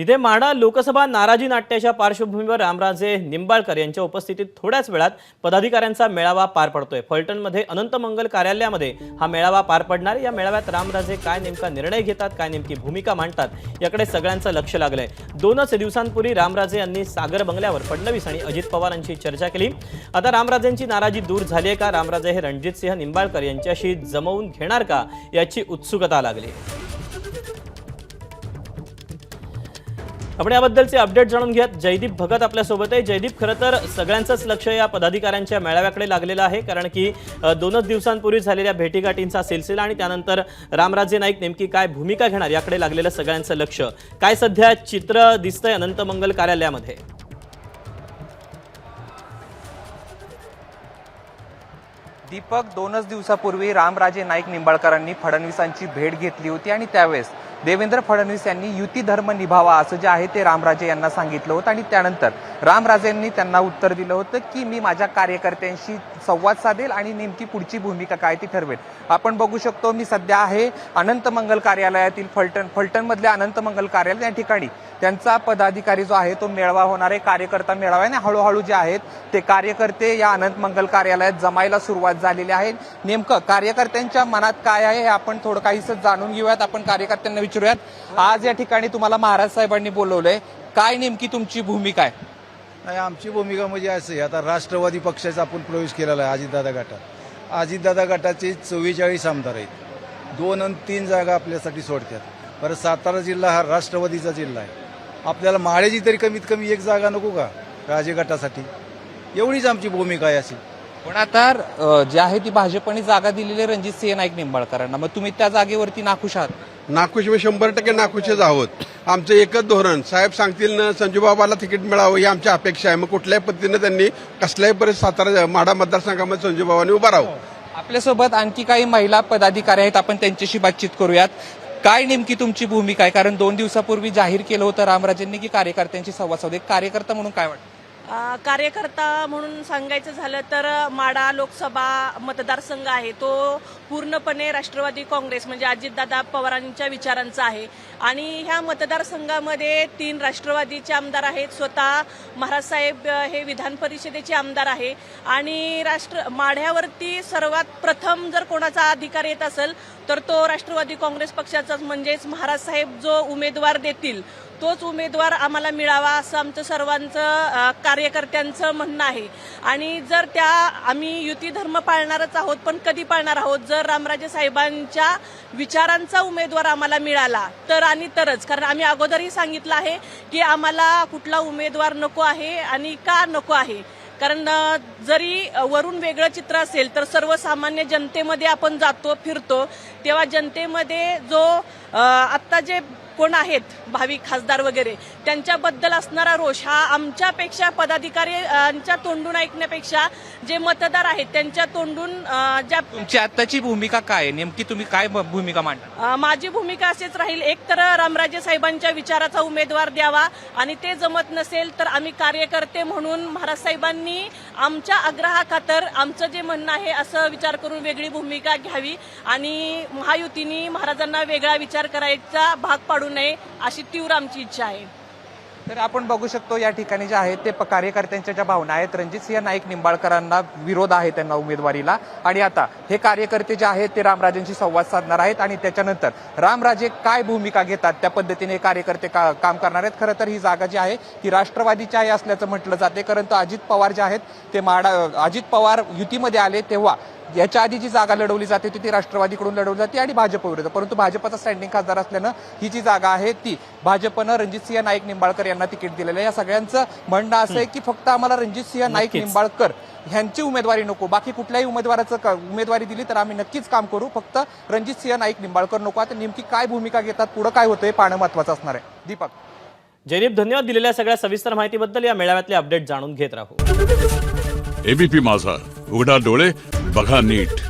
तिथे माडा लोकसभा नाराजी नाट्याच्या पार्श्वभूमीवर रामराजे निंबाळकर यांच्या उपस्थितीत थोड्याच वेळात पदाधिकाऱ्यांचा मेळावा पार पडतोय. फलटणमध्ये अनंत मंगल कार्यालयामध्ये हा मेळावा पार पडणार. या मेळाव्यात रामराजे काय नेमका निर्णय घेतात काय नेमकी भूमिका मांडतात याकडे सगळ्यांचं लक्ष लागलंय. दोनच दिवसांपूर्वी रामराजे यांनी सागर बंगल्यावर फडणवीस आणि अजित पवारांची चर्चा केली. आता रामराजेंची नाराजी दूर झाली आहे का? रामराजे हे रणजितसिंह निंबाळकर यांच्याशी जमवून घेणार का? याची उत्सुकता लागली. आपण याबद्दलचे अपडेट जाणून घ्यात जयदीप भगत आपल्यासोबत आहे. जयदीप खरं तर सगळ्यांचंच लक्ष या पदाधिकाऱ्यांच्या मेळाव्याकडे लागलेलं आहे कारण की दोनच दिवसांपूर्वी झालेल्या भेटीगाठींचा सिलसिला आणि त्यानंतर रामराजे नाईक नेमकी काय भूमिका घेणार याकडे लागलेलं सगळ्यांचं लक्ष. काय सध्या चित्र दिसतंय अनंत मंगल कार्यालयामध्ये? दीपक दोनच दिवसापूर्वी रामराजे नाईक निंबाळकरांनी फडणवीसांची भेट घेतली होती आणि त्यावेळेस देवेंद्र फडणवीस यांनी युती धर्म निभावा असं जे आहे ते रामराजे यांना सांगितलं होतं आणि त्यानंतर रामराजेंनी त्यांना उत्तर दिलं होतं की मी माझ्या कार्यकर्त्यांशी संवाद साधेल आणि नेमकी पुढची भूमिका काय ती ठरवेल. आपण बघू शकतो मी सध्या आहे अनंत मंगल कार्यालयातील फलटण फलटणमधल्या अनंत मंगल कार्यालय या ठिकाणी. त्यांचा पदाधिकारी जो आहे तो मेळावा होणार आहे कार्यकर्ता मेळावा आहे आणि हळूहळू जे आहेत ते कार्यकर्ते या अनंत मंगल कार्यालयात जमायला सुरुवात झालेली आहे. नेमकं कार्यकर्त्यांच्या मनात काय आहे हे आपण थोडं काहीसं जाणून घेऊयात. आपण कार्यकर्त्यांना विचारूयात. आज या ठिकाणी तुम्हाला महाराज साहेबांनी बोलवलंय. काय नेमकी तुमची भूमिका आहे? नाही आमची भूमिका म्हणजे असं आहे. आता राष्ट्रवादी पक्षाचा आपण प्रवेश केलेला आहे अजितदादा गटात. अजितदादा गटाचे चव्वेचाळीस आमदार आहेत. दोन आणि तीन जागा आपल्यासाठी सोडतात. बरं सातारा जिल्हा हा राष्ट्रवादीचा जिल्हा आहे. आपल्याला माळेची तरी कमीत कमी एक जागा नको का राजे गटासाठी? एवढीच आमची भूमिका आहे अशी. पण आता जे आहे ती भाजपने जागा दिलेली रणजित सिंह नाईक निंबाळकरांना. मग तुम्ही त्या जागेवरती नाखुश आहात. नाखुश व शंभर टक्के नाखुशच आहोत. आमचं एकच धोरण. साहेब सांगतील ना संजूबाबाला तिकीट मिळावं ही आमची अपेक्षा आहे. मग कुठल्याही पद्धतीनं त्यांनी कसल्याही परिस्थिती सातारा माढा मतदारसंघामध्ये संजूबाबांनी उभं राहावं. हो. आपल्यासोबत आणखी काही महिला पदाधिकारी आहेत. आपण त्यांच्याशी बातचीत करूयात. काय नेमकी तुमची भूमिका आहे? कारण दोन दिवसापूर्वी जाहीर केलं होतं रामराजेंनी की कार्यकर्त्यांची संवाद साधू. एक कार्यकर्ता म्हणून काय वाटतं? कार्यकर्ता म्हणून सांगायचं झालं तर माडा लोकसभा मतदारसंघ आहे. तो पूर्णपणे राष्ट्रवादी काँग्रेस म्हणजे अजितदादा पवारांच्या विचारांचा आहे. आणि ह्या मतदारसंघामध्ये तीन राष्ट्रवादीचे आमदार आहेत. स्वतः महाराज साहेब हे विधान परिषदेचे आमदार आहे. आणि राष्ट्र माढ्यावरती सर्वात प्रथम जर कोणाचा अधिकार येत असेल तर तो राष्ट्रवादी काँग्रेस पक्षाचाच. म्हणजेच महाराज साहेब जो उमेदवार देतील तोच उमेदवार आम्हाला मिळावा असं आमचं सर्वांचं कार्यकर्त्यांचं म्हणणं आहे. आणि जर त्या आम्ही युती धर्म पाळणारच आहोत पण कधी पाळणार आहोत? जर रामराजे साहेबांच्या विचारांचा उमेदवार आम्हाला मिळाला तर आणि तरच. कारण आम्ही अगोदरही सांगितलं आहे की आम्हाला कुठला उमेदवार नको आहे आणि का नको आहे. कारण जरी वरून वेगळं चित्र असेल तर सर्वसामान्य जनतेमध्ये आपण जातो फिरतो. तेव्हा जनतेमध्ये जो आत्ता जे कोण आहेत? भावी खासदार वगैरे. त्यांच्याबद्दल असणारा रोष हा आमच्यापेक्षा पदाधिकाऱ्यांच्या तोंडून ऐकण्यापेक्षा जे मतदार आहेत त्यांच्या तोंडून ज्या तुमची आत्ताची भूमिका काय आहे? नेमकी तुम्ही काय भ- भूमिका मांडता? अ, माझी भूमिका असेच राहील. एक तर रामराजे साहेबांच्या विचाराचा उमेदवार द्यावा आणि ते जमत नसेल तर आम्ही कार्यकर्ते म्हणून महाराज साहेबांनी आमच्या आग्रहाखातर आमचं जे म्हणणं आहे असं विचार करून वेगळी भूमिका घ्यावी आणि महायुतीने महाराजांना वेगळा विचार करायचा भाग पाडू नये अशी तीव्र आमची इच्छा आहे. तर आपण बघू शकतो या ठिकाणी जे आहेत ते प- कार्यकर्त्यांच्या ज्या भावना आहेत रणजित सिंह नाईक निंबाळकरांना विरोध आहे त्यांना उमेदवारीला. आणि आता हे कार्यकर्ते जे आहेत ते रामराजेंशी संवाद साधणार आहेत आणि त्याच्यानंतर रामराजे काय भूमिका घेतात त्या पद्धतीने कार्यकर्ते का- काम करणार आहेत? खरं तर ही जागा जी आहे ती राष्ट्रवादीची आहे असल्याचं म्हटलं जाते. परंतु अजित पवार जे आहेत ते माडा अजित पवार युतीमध्ये आले तेव्हा याच्या आधी जी जागा लढवली जाते ती ती राष्ट्रवादीकडून लढवली जाते आणि भाजप विरुद्ध. परंतु भाजपचा स्टँडिंग खासदार असल्यानं ही जी जागा आहे ती भाजपनं रणजितसिंह नाईक निंबाळकर यांना तिकीट दिलेलं आहे. या सगळ्यांचं म्हणणं असं आहे की फक्त आम्हाला रणजितसिंह नाईक. निंबाळकर ह्यांची उमेदवारी नको. बाकी कुठल्याही उमेदवाराचं क- उमेदवारी दिली तर आम्ही नक्कीच काम करू. फक्त रणजितसिंह नाईक निंबाळकर नको. आता नेमकी काय भूमिका घेतात पुढे काय होतंय पाहणं महत्वाचं असणार आहे. दीपक. जयदीप धन्यवाद दिलेल्या सगळ्या सविस्तर माहितीबद्दल. या मेळाव्यातले अपडेट जाणून घेत राहू. एबीपी माझा. उघडा डोळे बघा नीट.